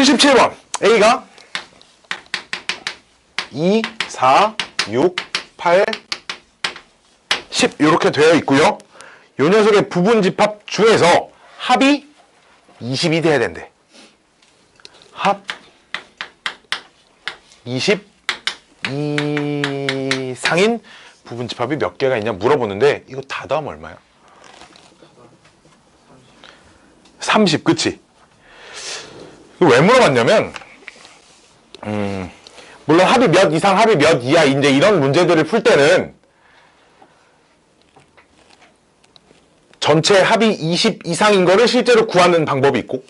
77번 A가 2, 4, 6, 8, 10 이렇게 되어 있고요. 요 녀석의 부분 집합 중에서 합이 20이 돼야 된대. 합 20 이상인 부분 집합이 몇 개가 있냐 물어보는데 이거 다 더하면 얼마야? 30 그치? 왜 물어봤냐면 음, 물론 합이 몇 이상 합이 몇 이하 이제 이런 문제들을 풀 때는 전체 합이 20 이상인 거를 실제로 구하는 방법이 있고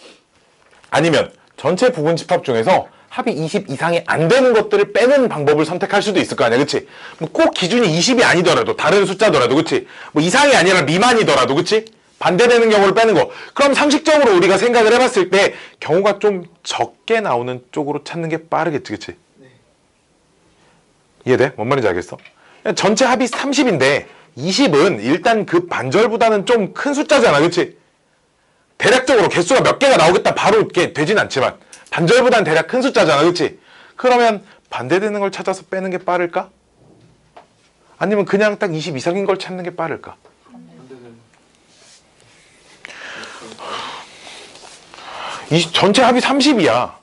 아니면 전체 부분 집합 중에서 합이 20 이상이 안 되는 것들을 빼는 방법을 선택할 수도 있을 거 아니야, 그치? 뭐 꼭 기준이 20이 아니더라도, 다른 숫자더라도, 그치? 뭐 이상이 아니라 미만이더라도, 그치? 반대되는 경우를 빼는 거. 그럼 상식적으로 우리가 생각을 해봤을 때 경우가 좀 적게 나오는 쪽으로 찾는 게 빠르겠지, 그치? 이해돼? 뭔 말인지 알겠어? 전체 합이 30인데 20은 일단 그 반절보다는 좀 큰 숫자잖아, 그치? 대략적으로 개수가 몇 개가 나오겠다 바로 이렇게 되진 않지만 반절보다는 대략 큰 숫자잖아 그치? 그러면 반대되는 걸 찾아서 빼는 게 빠를까? 아니면 그냥 딱 20 이상인 걸 찾는 게 빠를까? 이 전체 합이 30이야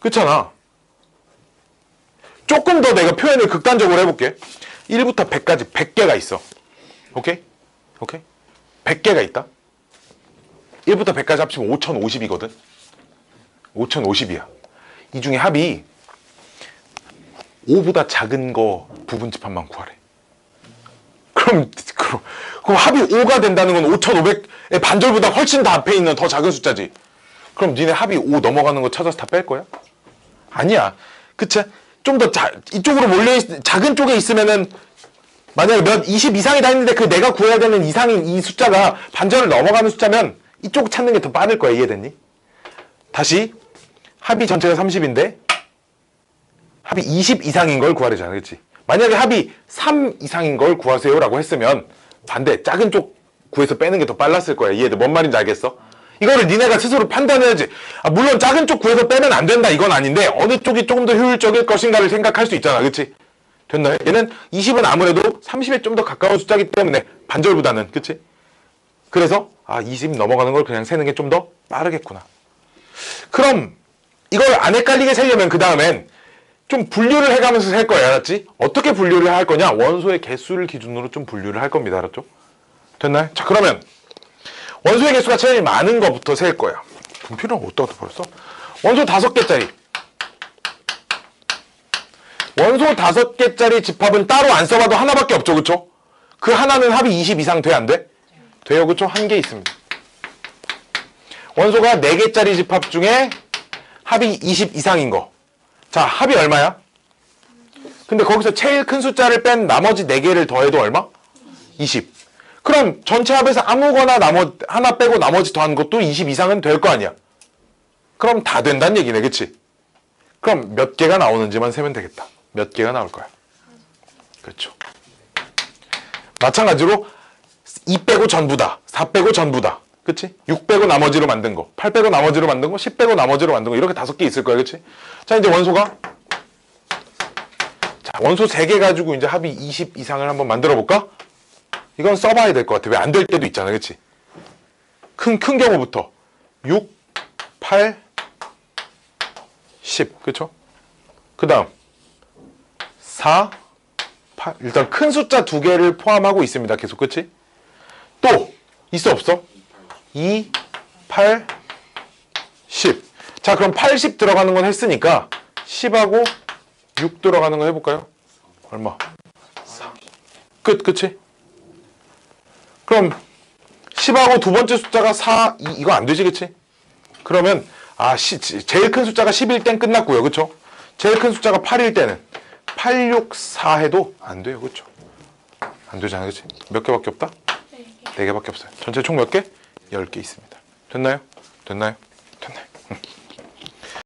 그렇잖아 조금 더 내가 표현을 극단적으로 해볼게 1부터 100까지 100개가 있어 오케이? 오케이? 100개가 있다 1부터 100까지 합치면 5050이거든. 5050이야. 이 중에 합이 5보다 작은 거 부분 집합만 구하래. 그럼, 그럼, 그럼 합이 5가 된다는 건 5500의 반절보다 훨씬 더 앞에 있는 더 작은 숫자지. 그럼 니네 합이 5 넘어가는 거 찾아서 다 뺄 거야? 아니야. 그치? 좀 더 이쪽으로 몰려, 있, 작은 쪽에 있으면은 만약에 몇 20 이상이 다 있는데 그 내가 구해야 되는 이상인 이 숫자가 반절을 넘어가는 숫자면 이쪽 찾는 게 더 빠를 거야. 이해됐니? 다시 합이 전체가 30인데 합이 20 이상인 걸 구하려잖아. 그렇지? 만약에 합이 3 이상인 걸 구하세요 라고 했으면 반대 작은 쪽 구해서 빼는 게 더 빨랐을 거야. 이해돼? 뭔 말인지 알겠어? 이거를 니네가 스스로 판단해야지. 아, 물론 작은 쪽 구해서 빼면 안 된다 이건 아닌데 어느 쪽이 조금 더 효율적일 것인가를 생각할 수 있잖아. 그렇지? 됐나요? 얘는 20은 아무래도 30에 좀 더 가까운 숫자기 때문에 반절보다는 그렇지? 그래서 아, 20 넘어가는 걸 그냥 세는 게 좀 더 빠르겠구나. 그럼 이걸 안 헷갈리게 세려면 그 다음엔 좀 분류를 해가면서 셀 거야, 알았지? 어떻게 분류를 할 거냐? 원소의 개수를 기준으로 좀 분류를 할 겁니다, 알았죠? 됐나요? 자, 그러면 원소의 개수가 제일 많은 거부터 셀 거야. 분필은 어디다 버렸어? 원소 다섯 개짜리. 원소 다섯 개짜리 집합은 따로 안 써봐도 하나밖에 없죠, 그쵸? 그 하나는 합이 20 이상 돼, 안 돼? 돼요, 그쵸? 한 개 있습니다. 원소가 4개짜리 집합 중에 합이 20 이상인 거. 자, 합이 얼마야? 근데 거기서 제일 큰 숫자를 뺀 나머지 4개를 더해도 얼마? 20. 그럼 전체 합에서 아무거나 나머, 하나 빼고 나머지 더한 것도 20 이상은 될 거 아니야? 그럼 다 된다는 얘기네, 그치? 그럼 몇 개가 나오는지만 세면 되겠다. 몇 개가 나올 거야. 그렇죠. 마찬가지로 2 빼고 전부다. 4 빼고 전부다. 그치? 6 빼고 나머지로 만든 거. 8 빼고 나머지로 만든 거. 10 빼고 나머지로 만든 거. 이렇게 다섯 개 있을 거야. 그치? 자, 이제 원소가. 자, 원소 3개 가지고 이제 합이 20 이상을 한번 만들어 볼까? 이건 써봐야 될 것 같아. 왜 안 될 때도 있잖아. 그치? 큰, 큰 경우부터. 6, 8, 10. 그쵸? 그 다음. 4, 8. 일단 큰 숫자 두 개를 포함하고 있습니다. 계속. 그치? 또 있어 없어? 2, 8, 10. 자 그럼 80 들어가는 건 했으니까 10하고 6 들어가는 거 해볼까요? 얼마? 4. 끝, 그치? 그럼 10하고 두 번째 숫자가 4, 2, 이거 안 되지, 그치? 그러면 아, 시, 제일 큰 숫자가 10일 땐 끝났고요, 그쵸? 제일 큰 숫자가 8일 때는 8, 6, 4 해도 안 돼요, 그쵸? 안 되잖아요, 그치? 몇 개밖에 없다? 네 개 밖에 없어요. 전체 총 몇 개? 10개 있습니다. 됐나요? 됐나요? 됐나요? 응.